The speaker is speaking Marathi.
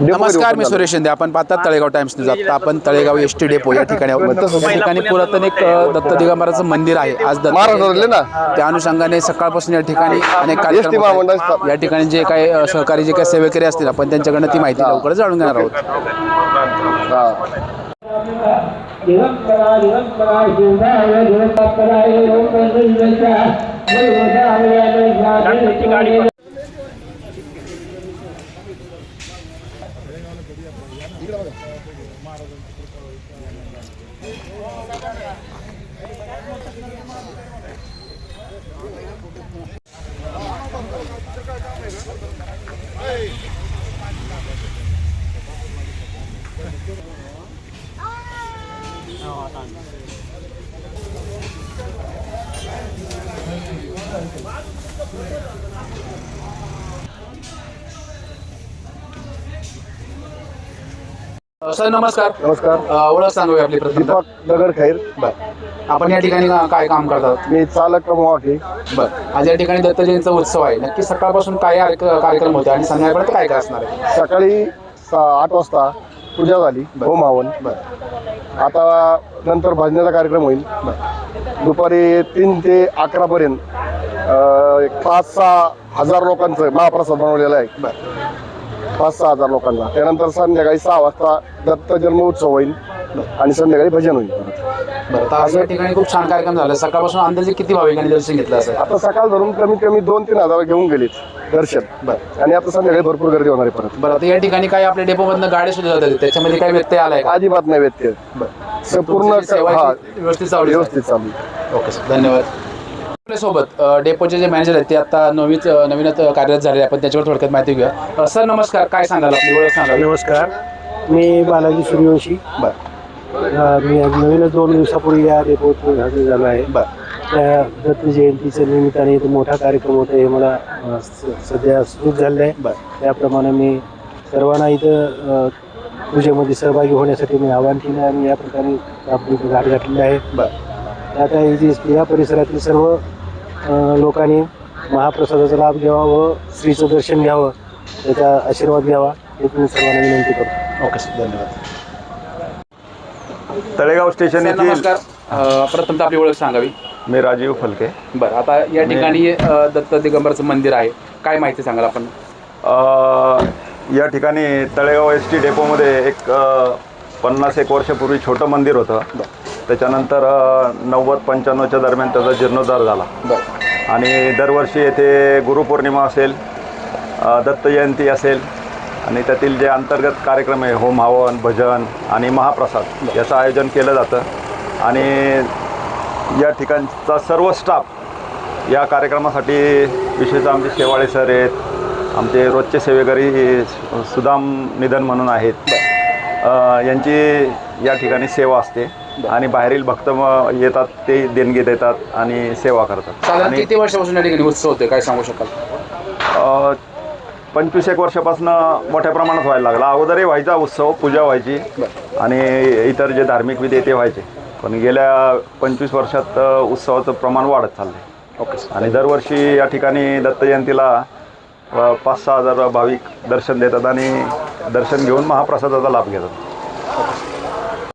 नमस्कार मी सुरेश शिंदे आपण पाहतात तळेगाव टाइम्स न्यूज आता आपण तळेगाव एस टी डेपो या ठिकाणी आहोत. या ठिकाणी पुरातन एक अ, दत्त दिगंबराचं मंदिर आहे आज दत्त ना? त्या अनुषंगाने सकाळपासून या ठिकाणी अनेक एस टी कार्यक्रम होत महामंडळाचा- आहेत. या ठिकाणी जे काही अ, सहकारी जे काही सेवेकरी असतील आपण त्यांच्याकडनं ती माहिती लवकरच जाणून घेणार आहोत हा. शिवराय दिवसपराय गाडी अ, सर नमस्कार. नमस्कार. अ, ओळख सांगावी आपली प्रथम दीपक दगड खैर. आपण या ठिकाणी का- काय काम करतात? मी चालक मोठी बरं. आज या ठिकाणी दत्त जयंतीचा उत्सव आहे. नक्की सकाळपासून काय कार्यक- कार्यक्रम होते आणि संध्याकाळपर्यंत काय काय असणार आहे? सकाळी सा- आठ वाजता पूजा झाली. होम हवन. बरं. आता नंतर भजनाचा कार्यक्रम होईल. दुपारी तीन ते अकरा पर्यंत एक पाच सहा हजार लोकांचं महाप्रसाद बनवलेला आहे. बरं. पाच सहा हजार लोकांना. त्यानंतर संध्याकाळी सहा वाजता दत्त जन्म उत्सव होईल आणि संध्याकाळी भजन होईल. बरं तर आज या ठिकाणी खूप छान कार्यक्रम झाला. सकाळपासून अंदाजे किती भाविकांनी दर्शन घेतलं असेल? आता सकाळ धरून कमीत कमी दोन तीन हजार घेऊन गेलीत दर्शन. बरं. आणि आता संध्याकाळी भरपूर गर्दी होणार आहे परत. बरं आता या ठिकाणी काही आपल्या डेपोमधनं गाड्या सुद्धा जातात. त्याच्यामध्ये काही व्यत्यय आलाय का? अजिबात नाही व्यत्यय. बरं. संपूर्ण तुमची सेवा आहे ती व्यवस्थित चालू आहे. व्यवस्थित चालू आहे. Okay sir. धन्यवाद. आपल्यासोबत डेपोचे जे मॅनेजर आहेत ते आता नवीच नवीनच कार्यरत झाले आपण त्याच्यावर थोडक्यात माहिती घेऊया. सर नमस्कार. काय सांगाल? आपली ओळख सांगाल? नमस्कार. मी बालाजी सूर्यवंशी. बरं. मी नवीनच दोन दिवसापूर्वी या डेपोत हजर झालो आहे. बरं. त्या दत्त जयंतीच्या निमित्ताने इथं मोठा कार्यक्रम होता हे मला सध्या सुरू झालेलं आहे. बरं. त्याप्रमाणे मी सर्वांना इथं पूजेमध्ये सहभागी होण्यासाठी मी आवाहन केलं आणि या प्रकारे आपली गाठ घातलेली आहे. बरं. आता हे जे या परिसरातील सर्व लोकांनी महाप्रसादाचा लाभ घ्यावा व श्रीचं दर्शन घ्यावं. त्याचा आशीर्वाद घ्यावा हे तुम्ही सर्वांना विनंती करतो. ओके सर धन्यवाद. तळेगाव स्टेशन येथील नमस्कार. अ, प्रथमतः आपली ओळख सांगावी. मी राजीव फलके. बरं आता या ठिकाणी अ, दत्त दिगंबरचं मंदिर आहे. काय माहिती सांगाल आपण? अ, या ठिकाणी तळेगाव एस टी डेपोमध्ये एक अ, पन्नास एक वर्षापूर्वी छोटं मंदिर होतं. त्याच्यानंतर नव्वद पंच्याण्णवच्या दरम्यान त्याचा जीर्णोद्धार झाला. आणि दरवर्षी येथे गुरुपौर्णिमा असेल दत्त जयंती असेल आणि त्यातील जे अंतर्गत कार्यक्रम आहे होम हवन भजन आणि महाप्रसाद याचं आयोजन केलं जातं. आणि या ठिकाणचा सर्व स्टाफ या कार्यक्रमासाठी विशेषतः आमचे शेवाळे सर आहेत आमचे रोजचे सेवेकरी सुदाम निधन म्हणून आहेत. यांची या ठिकाणी सेवा असते. आणि बाहेरील भक्त म- येतात ते देणगी देतात आणि सेवा करतात. साधारण आणि किती वर्षापासून या ठिकाणी उत्सव होते काय सांगू शकाल? अ, पंचवीस एक वर्षापासून मोठ्या प्रमाणात व्हायला लागला. अगोदरही व्हायचा उत्सव पूजा व्हायची आणि इतर जे धार्मिक विधी ते व्हायचे. पण गेल्या पंचवीस वर्षात अ, उत्सवाचं प्रमाण वाढत चाललंय. Okay sir. आणि दरवर्षी या ठिकाणी दत्त जयंतीला अ, पाच सहा हजार भाविक दर्शन देतात आणि दर्शन घेऊन महाप्रसादाचा लाभ घेतात.